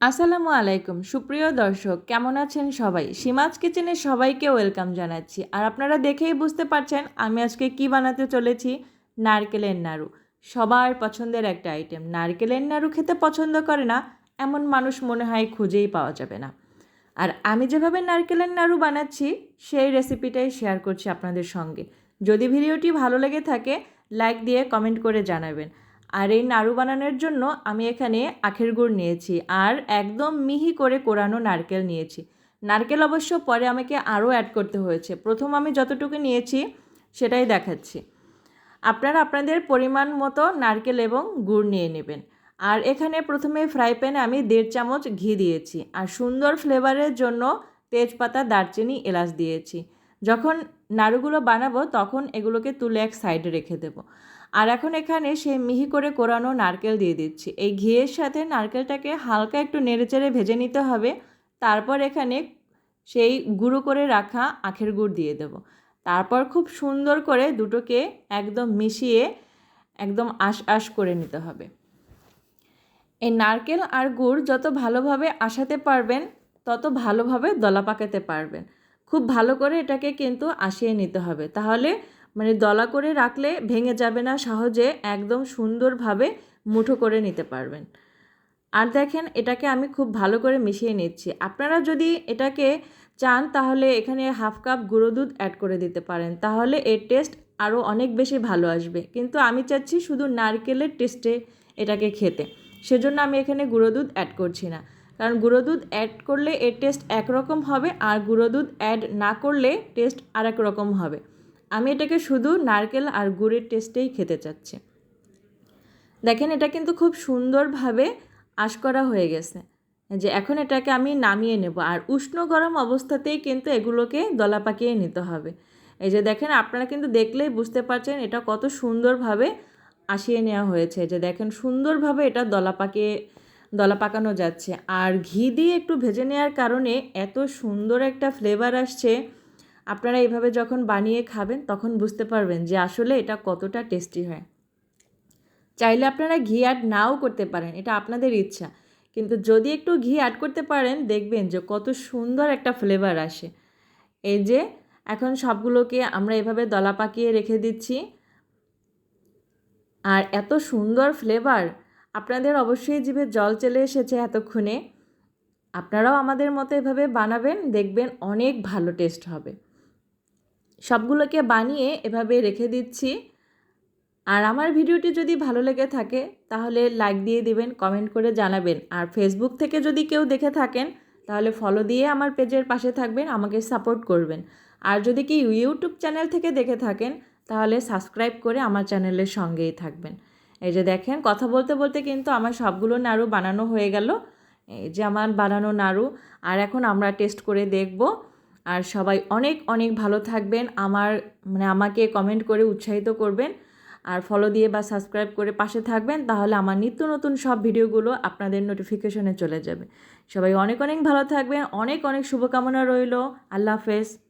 আসসালামু আলাইকুম। সুপ্রিয় দর্শক, কেমন আছেন সবাই? সীমাজ কিচেনে সবাইকে ওয়েলকাম জানাচ্ছি। আর আপনারা দেখেই বুঝতে পারছেন আমি আজকে কি বানাতে চলেছি? নারকেলের নাড়ু। সবার পছন্দের একটা আইটেম নারকেলের নাড়ু খেতে পছন্দ করে না, এমন মানুষ মনে হয় খুঁজেই পাওয়া যাবে না। আর আমি যেভাবে নারকেলের নাড়ু বানাচ্ছি, সেই রেসিপিটাই শেয়ার করছি আপনাদের সঙ্গে। যদি ভিডিওটি ভালো লেগে থাকে লাইক দিয়ে কমেন্ট করে জানাবেন। আর এই নাড়ু বানানোর জন্য আমি এখানে আখের গুড় নিয়েছি আর একদম মিহি করে কোরানো নারকেল নিয়েছি। নারকেল অবশ্য পরে আমাকে আরও অ্যাড করতে হয়েছে। প্রথম আমি যতটুকু নিয়েছি সেটাই দেখাচ্ছি। আপনারা আপনাদের পরিমাণ মতো নারকেল এবং গুড় নিয়ে নেবেন। আর এখানে প্রথমে ফ্রাই প্যানে আমি দেড় চামচ ঘি দিয়েছি। আর সুন্দর ফ্লেভারের জন্য তেজপাতা, দারচিনি, এলাচ দিয়েছি। যখন নাড়ুগুলো বানাবো, তখন এগুলোকে তুলে এক সাইডে রেখে দেবো। আর এখন এখানে সে মিহি করে কোরানো নারকেল দিয়ে দিচ্ছি। এই ঘিয়ের সাথে নারকেলটাকে হালকা একটু নেড়েচেড়ে ভেজে নিতে হবে। তারপর এখানে সেই গুঁড়ো করে রাখা আখের গুড় দিয়ে দেব। তারপর খুব সুন্দর করে দুটোকে একদম মিশিয়ে একদম আশ আশ করে নিতে হবে। এই নারকেল আর গুড় যত ভালোভাবে আসাতে পারবেন, তত ভালোভাবে দলা পাকাতে পারবেন। খুব ভালো করে এটাকে কিন্তু আসিয়ে নিতে হবে। তাহলে মানে দলা করে রাখলে ভেঙে যাবে না, সহজে একদম সুন্দরভাবে মুঠো করে নিতে পারবেন। আর দেখেন এটাকে আমি খুব ভালো করে মিশিয়ে নিচ্ছি। আপনারা যদি এটাকে চান তাহলে এখানে হাফ কাপ গুঁড়ো দুধ অ্যাড করে দিতে পারেন। তাহলে এর টেস্ট আরও অনেক বেশি ভালো আসবে। কিন্তু আমি চাচ্ছি শুধু নারকেলের টেস্টে এটাকে খেতে। সেজন্য আমি এখানে গুঁড়ো দুধ অ্যাড করছি না। কারণ গুঁড়ো দুধ অ্যাড করলে এর টেস্ট একরকম হবে আর গুঁড়ো দুধ অ্যাড না করলে টেস্ট আর রকম হবে। আমি এটাকে শুধু নারকেল আর গুড়ের টেস্টেই খেতে চাচ্ছি। দেখেন এটা কিন্তু খুব সুন্দরভাবে আশ করা হয়ে গেছে। যে এখন এটাকে আমি নামিয়ে নেব আর উষ্ণ গরম অবস্থাতেই কিন্তু এগুলোকে দলা পাকিয়ে নিতে হবে। এই যে দেখেন আপনারা কিন্তু দেখলেই বুঝতে পারছেন এটা কত সুন্দরভাবে আসিয়ে নেওয়া হয়েছে। যে দেখেন সুন্দরভাবে এটা দলা পাকিয়ে দলা পাকানো যাচ্ছে। আর ঘি দিয়ে একটু ভেজে নেওয়ার কারণে এত সুন্দর একটা ফ্লেভার আসছে। আপনারা এইভাবে যখন বানিয়ে খাবেন, তখন বুঝতে পারবেন যে আসলে এটা কতটা টেস্টি হয়। চাইলে আপনারা ঘি অ্যাড নাও করতে পারেন, এটা আপনাদের ইচ্ছা। কিন্তু যদি একটু ঘি অ্যাড করতে পারেন, দেখবেন যে কত সুন্দর একটা ফ্লেভার আসে। এই যে, এখন সবগুলোকে আমরা এভাবে দলা পাকিয়ে রেখে দিচ্ছি। আর এত সুন্দর ফ্লেভার আপনাদের অবশ্যই জিভে জল চলে এসেছে এতক্ষণে। আপনারাও আমাদের মতো এভাবে বানাবেন, দেখবেন অনেক ভালো টেস্ট হবে। সবগুলোকে বানিয়ে এভাবে রেখে দিচ্ছি। আর আমার ভিডিওটি যদি ভালো লেগে থাকে, তাহলে লাইক দিয়ে দিবেন কমেন্ট করে জানাবেন। আর ফেসবুক থেকে যদি কেউ দেখে থাকেন, তাহলে ফলো দিয়ে আমার পেজের পাশে থাকবেন, আমাকে সাপোর্ট করবেন। আর যদি কি ইউটিউব চ্যানেল থেকে দেখে থাকেন, তাহলে সাবস্ক্রাইব করে আমার চ্যানেলের সঙ্গেই থাকবেন। এই যে দেখেন, কথা বলতে বলতে কিন্তু আমার সবগুলো নাড়ু বানানো হয়ে গেল। এই যে আমার বানানো নাড়ু। আর এখন আমরা টেস্ট করে দেখব। আর সবাই অনেক অনেক ভালো থাকবেন। আমার মানে আমাকে কমেন্ট করে উৎসাহিত করবেন। আর ফলো দিয়ে বা সাবস্ক্রাইব করে পাশে থাকবেন। তাহলে আমার নিত্য নতুন সব ভিডিওগুলো আপনাদের নোটিফিকেশনে চলে যাবে। সবাই অনেক অনেক ভালো থাকবেন। অনেক অনেক শুভকামনা রইল। আল্লাহ হাফেজ।